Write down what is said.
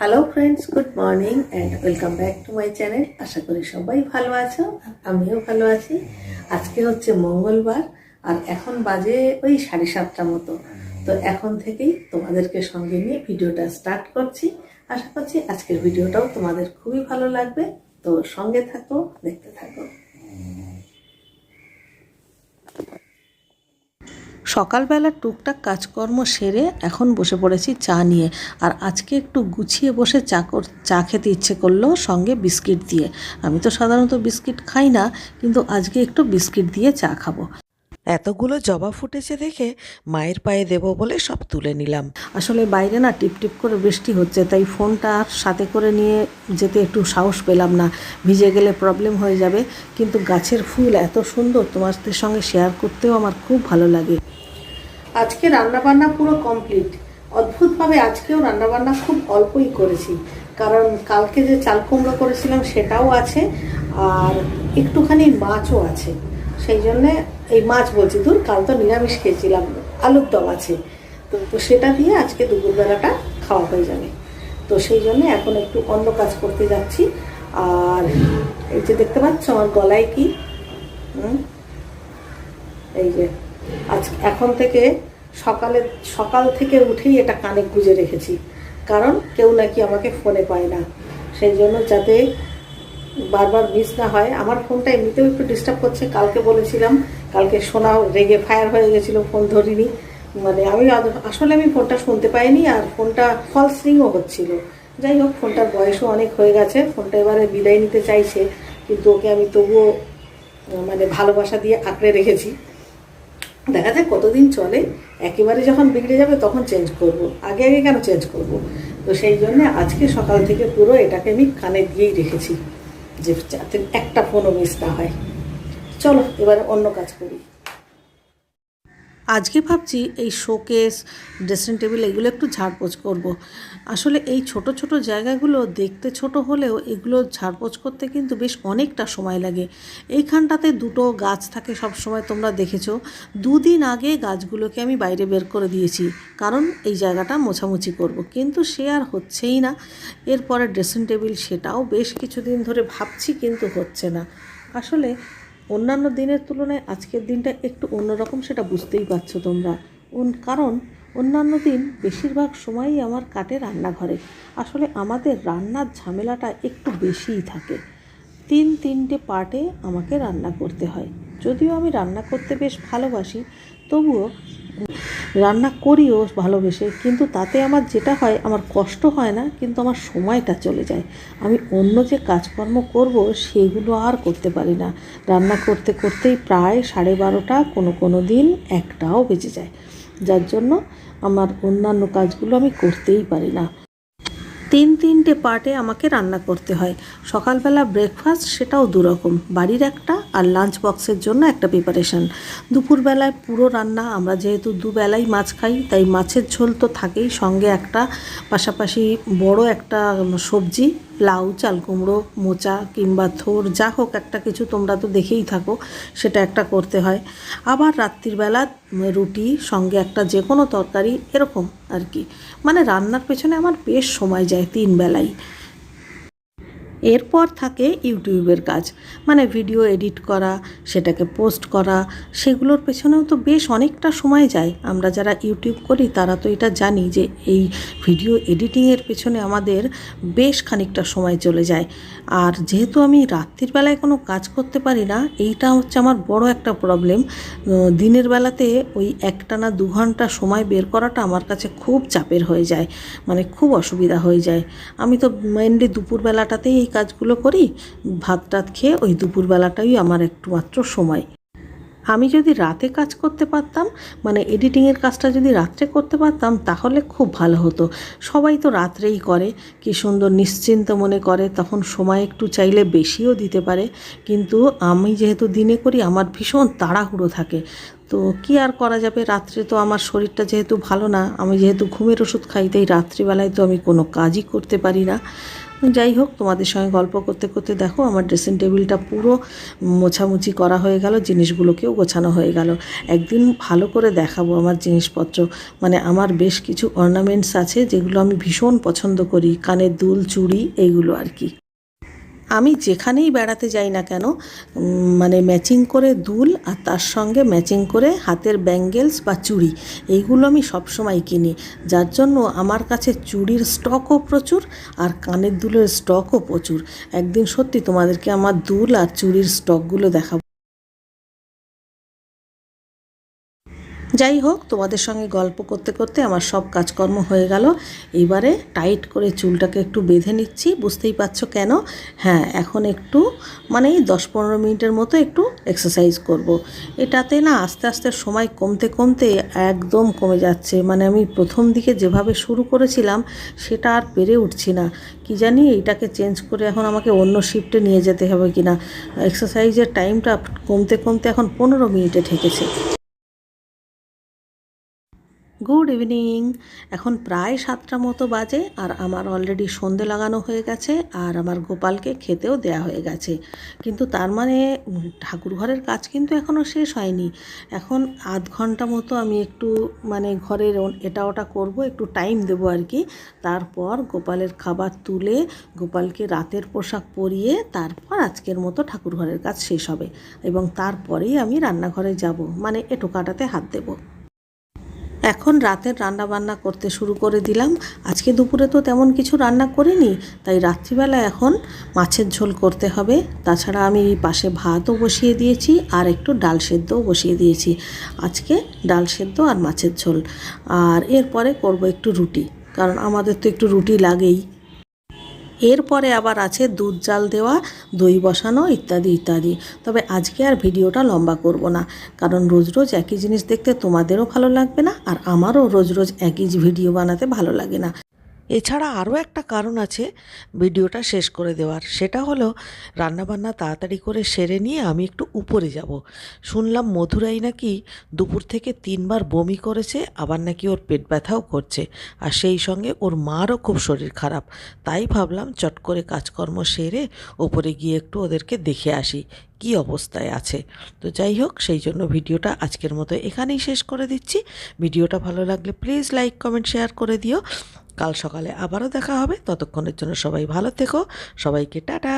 Hello friends good morning and welcome back to my channel আশা করি সবাই ভালো আছো, আমিও ভালো আছি। আজকে হচ্ছে মঙ্গলবার আর এখন বাজে ওই সাড়ে সাতটা মতো। তো এখন থেকেই তোমাদেরকে সঙ্গে নিয়ে ভিডিওটা স্টার্ট করছি। আশা করছি আজকের ভিডিওটাও তোমাদের খুবই ভালো লাগবে। তো সঙ্গে থাকো, দেখতে থাকো। সকালবেলা টুকটাক কাজকর্ম সেরে এখন বসে পড়েছি চা নিয়ে। আর আজকে একটু গুছিয়ে বসে চা কর, চা খেতে ইচ্ছে করল সঙ্গে বিস্কিট দিয়ে। আমি তো সাধারণত বিস্কিট খাই না, কিন্তু আজকে একটু বিস্কিট দিয়ে চা খাব। এতগুলো জবা ফুটেছে দেখে মায়ের পায়ে দেব বলে সব তুলে নিলাম। আসলে বাইরে না টিপ টিপ করে বৃষ্টি হচ্ছে তাই ফোনটা আর সাথে করে নিয়ে যেতে একটু সাহস পেলাম না। ভিজে গেলে প্রবলেম হয়ে যাবে কিন্তু গাছের ফুল এত সুন্দর তোমাদের সঙ্গে শেয়ার করতেও আমার খুব ভালো লাগে। আজকে রান্নাবান্না পুরো কমপ্লিট অদ্ভুতভাবে আজকেও রান্নাবান্না খুব অল্পই করেছি। কারণ কালকে যে চাল কুমড়ো করেছিলাম সেটাও আছে আর একটুখানি মাছও আছে। সেই জন্যে এই মাছ বলছি দূর কাল তো নিরামিষ খেয়েছিলাম, আলুর দম আছে। তো তো সেটা দিয়ে আজকে দুপুরবেলাটা খাওয়া হয়ে যাবে। তো সেই জন্য এখন একটু অন্য কাজ করতে যাচ্ছি। আর এই যে দেখতে পাচ্ছ আমার গলায় কি? এই যে, আজ এখন থেকে সকালে, সকাল থেকে উঠেই এটা কানে গুজে রেখেছি। কারণ কেউ নাকি আমাকে ফোনে পায় না। সেই জন্য যাতে বারবার মিস না হয়। আমার ফোনটা এমনিতেও একটু ডিস্টার্ব করছে। কালকে বলেছিলাম, কালকে শোনা রেগে ফায়ার হয়ে গেছিল ফোন ধরিনি। মানে আমি আসলে আমি ফোনটা শুনতে পাইনি আর ফোনটা ফলস রিংও হচ্ছিল। যাই হোক ফোনটার বয়সও অনেক হয়ে গেছে। ফোনটা এবারে বিদায় নিতে চাইছে, কিন্তু ওকে আমি তবুও মানে ভালোবাসা দিয়ে আঁকড়ে রেখেছি। দেখা যাক কতদিন চলে। একেবারে যখন বিগড়ে যাবে তখন চেঞ্জ করব। আগে আগে কেন চেঞ্জ করব? তো সেই জন্য আজকে সকাল থেকে পুরো এটাকে আমি কানে দিয়েই রেখেছি। যে যাতে একটা ফোনও মিস না হয়। চলো এবার অন্য কাজ করি। আজকে ভাবছি এই শোকেস ড্রেসিং টেবিল এগুলো একটু ঝাড়পোছ করব। আসলে এই ছোট ছোট জায়গাগুলো দেখতে ছোট হলেও এগুলো ঝাড়পোছ করতে কিন্তু বেশ অনেকটা সময় লাগে। এইখানটাতে দুটো গাছ থাকে সব সময় তোমরা দেখেছ। দুদিন আগে গাছগুলোকে আমি বাইরে বের করে দিয়েছি। কারণ এই জায়গাটা মোছামুছি করব। কিন্তু সে আর হচ্ছেই না। এরপরে ড্রেসিং টেবিল সেটাও বেশ কিছুদিন ধরে ভাবছি কিন্তু হচ্ছে না। আসলে অন্যান্য দিনের তুলনায় আজকের দিনটা একটু অন্যরকম, সেটা বুঝতেই পারছ তোমরা। কারণ অন্যান্য দিন বেশিরভাগ সময়ই আমার কাটে রান্নাঘরে। আসলে আমাদের রান্নার ঝামেলাটা একটু বেশিই থাকে। তিন, তিনটে পার্টে আমাকে রান্না করতে হয়। যদিও আমি রান্না করতে বেশ ভালোবাসি তবুও রান্না করিও ভালোবেসে, কিন্তু তাতে আমার যেটা হয়, আমার কষ্ট হয় না, কিন্তু আমার সময়টা চলে যায়। আমি অন্য যে কাজকর্ম করব, সেগুলো আর করতে পারি না। রান্না করতে করতেই প্রায় সাড়ে বারোটা, কোনো কোনো দিন একটাও বেজে যায়। যার জন্য আমার অন্যান্য কাজগুলো আমি করতেই পারি না। তিন তিনটে পার্টে আমাকে রান্না করতে হয়। সকালবেলা ব্রেকফাস্ট সেটাও দুরকম। বাড়ির একটা আর লাঞ্চ বক্সের জন্য একটা প্রিপারেশান দুপুরবেলায় পুরো রান্না, আমরা যেহেতু দুবেলাই মাছ খাই, তাই মাছের ঝোল তো থাকেই। সঙ্গে একটা পাশাপাশি বড় একটা সবজি লাউ, চাল কুমড়ো, মোচা কিংবা থোর, যা হোক একটা কিছু তোমরা তো দেখেই থাকো, সেটা একটা করতে হয়। আবার রাত্রিবেলা রুটি, সঙ্গে একটা যে কোনো তরকারি, এরকম আর কি। মানে রান্নার পেছনে আমার বেশ সময় যায় তিন বেলাই। এরপর থাকে ইউটিউবের কাজ। মানে ভিডিও এডিট করা, সেটাকে পোস্ট করা, সেগুলোর পেছনেও তো বেশ অনেকটা সময় যায়। আমরা যারা ইউটিউব করি, তারা তো এটা জানি যে এই ভিডিও এডিটিংয়ের পেছনে আমাদের বেশ খানিকটা সময় চলে যায়। আর যেহেতু আমি রাত্রির বেলায় কোনো কাজ করতে পারি না, এইটা হচ্ছে আমার বড় একটা প্রবলেম দিনের বেলাতে ওই একটানা দু ঘণ্টা সময় বের করাটা আমার কাছে খুব চাপের হয়ে যায়। মানে খুব অসুবিধা হয়ে যায়। আমি তো মেনলি দুপুরবেলাটাতেই এই কাজগুলো করি ভাত টাত খেয়ে ওই দুপুরবেলাটাই আমার একটু মাত্র সময়। আমি যদি রাতে কাজ করতে পারতাম মানে এডিটিংয়ের কাজটা যদি রাত্রে করতে পারতাম, তাহলে খুব ভালো হতো। সবাই তো রাত্রেই করে, কি সুন্দর নিশ্চিন্ত মনে করে, তখন সময় একটু চাইলে বেশিও দিতে পারে। কিন্তু আমি যেহেতু দিনে করি, আমার ভীষণ তাড়াহুড়ো থাকে। তো কি আর করা যাবে, রাত্রে তো আমার শরীরটা যেহেতু ভালো না, আমি যেহেতু ঘুমের ওষুধ খাই, তাই রাত্রিবেলায় তো আমি কোনো কাজই করতে পারি না। যাই হোক, তোমাদের সঙ্গে গল্প করতে করতে দেখো, আমার ড্রেসিং টেবিলটা পুরো মোছামুছি করা হয়ে গেল, জিনিসগুলোকেও গোছানো হয়ে গেল। একদিন ভালো করে দেখাবো আমার জিনিসপত্র। মানে আমার বেশ কিছু অর্নামেন্টস আছে, যেগুলো আমি ভীষণ পছন্দ করি, কানের দুল, চুড়ি এইগুলো আর কি। আমি যেখানেই বেড়াতে যাই না কেন মানে ম্যাচিং করে দুল আর তার সঙ্গে ম্যাচিং করে হাতের ব্যাঙ্গেলস বা চুড়ি, এইগুলো আমি সবসময় কিনি। যার জন্য আমার কাছে চুড়ির স্টকও প্রচুর আর কানের দুলের স্টকও প্রচুর। একদিন সত্যি তোমাদেরকে আমার দুল আর চুড়ির স্টকগুলো দেখাবো। যাই হোক তোমাদের সঙ্গে গল্প করতে করতে আমার সব কাজকর্ম হয়ে গেল। এবারে টাইট করে চুলটাকে একটু বেঁধে নিচ্ছি। বুঝতেই পারছ কেন? হ্যাঁ এখন একটু মানে দশ পনেরো মিনিটের মতো একটু এক্সারসাইজ করব। এটাতে না আস্তে আস্তে সময় কমতে কমতে একদম কমে যাচ্ছে। মানে আমি প্রথম দিকে যেভাবে শুরু করেছিলাম, সেটা আর পেরে উঠছি না। কি জানি এইটাকে চেঞ্জ করে এখন আমাকে অন্য শিফটে নিয়ে যেতে হবে কিনা। এক্সারসাইজের টাইমটা কমতে কমতে এখন পনেরো মিনিটে ঠেকেছে। গুড ইভিনিং এখন প্রায় সাতটা মতো বাজে আর আমার অলরেডি সন্ধে লাগানো হয়ে গেছে আর আমার গোপালকে খেতেও দেয়া হয়ে গেছে। কিন্তু তার মানে ঠাকুর ঘরের কাজ কিন্তু এখনও শেষ হয়নি। এখন আধ ঘণ্টা মতো আমি একটু মানে ঘরের এটা ওটা করব, একটু টাইম দেবো আর কি। তারপর গোপালের খাবার তুলে গোপালকে রাতের পোশাক পরিয়ে তারপর আজকের মতো ঠাকুর ঘরের কাজ শেষ হবে। এবং তারপরেই আমি রান্নাঘরে যাব মানে এটো কাটাতে হাত দেবো। এখন রাতের রান্না বান্না করতে শুরু করে দিলাম। আজকে দুপুরে তো তেমন কিছু রান্না করিনি, তাই রাত্রিবেলা এখন মাছের ঝোল করতে হবে। তাছাড়া আমি পাশে ভাতও বসিয়ে দিয়েছি, আর একটু ডাল সেদ্ধও বসিয়ে দিয়েছি। আজকে ডাল সেদ্ধ আর মাছের ঝোল। আর এরপরে করব একটু রুটি, কারণ আমাদের তো একটু রুটি লাগেই। এরপরে আবার আছে দুধ জাল দেওয়া, দই বসানো ইত্যাদি ইত্যাদি। তবে আজকে আর ভিডিওটা লম্বা করব না, কারণ রোজ রোজ একই জিনিস দেখতে তোমাদেরও ভালো লাগবে না আর আমারও রোজ রোজ একই ভিডিও বানাতে ভালো লাগে না। এছাড়া আরও একটা কারণ আছে ভিডিওটা শেষ করে দেওয়ার। সেটা হলো, রান্নাবান্না তাড়াতাড়ি করে সেরে নিয়ে আমি একটু উপরে যাব। শুনলাম মধুরাই নাকি দুপুর থেকে তিনবার বমি করেছে, আবার নাকি ওর পেট ব্যথাও করছে। আর সেই সঙ্গে ওর মারও খুব শরীর খারাপ। তাই ভাবলাম চট করে কাজকর্ম সেরে ওপরে গিয়ে একটু ওদেরকে দেখে আসি, কি অবস্থায় আছে। তো যাই হোক, সেই জন্য ভিডিওটা আজকের মতো এখানেই শেষ করে দিচ্ছি। ভিডিওটা ভালো লাগলে প্লিজ লাইক, কমেন্ট, শেয়ার করে দিও। কাল সকালে আবারও দেখা হবে। ততক্ষণের জন্য সবাই ভালো থেকো। সবাইকে টাটা।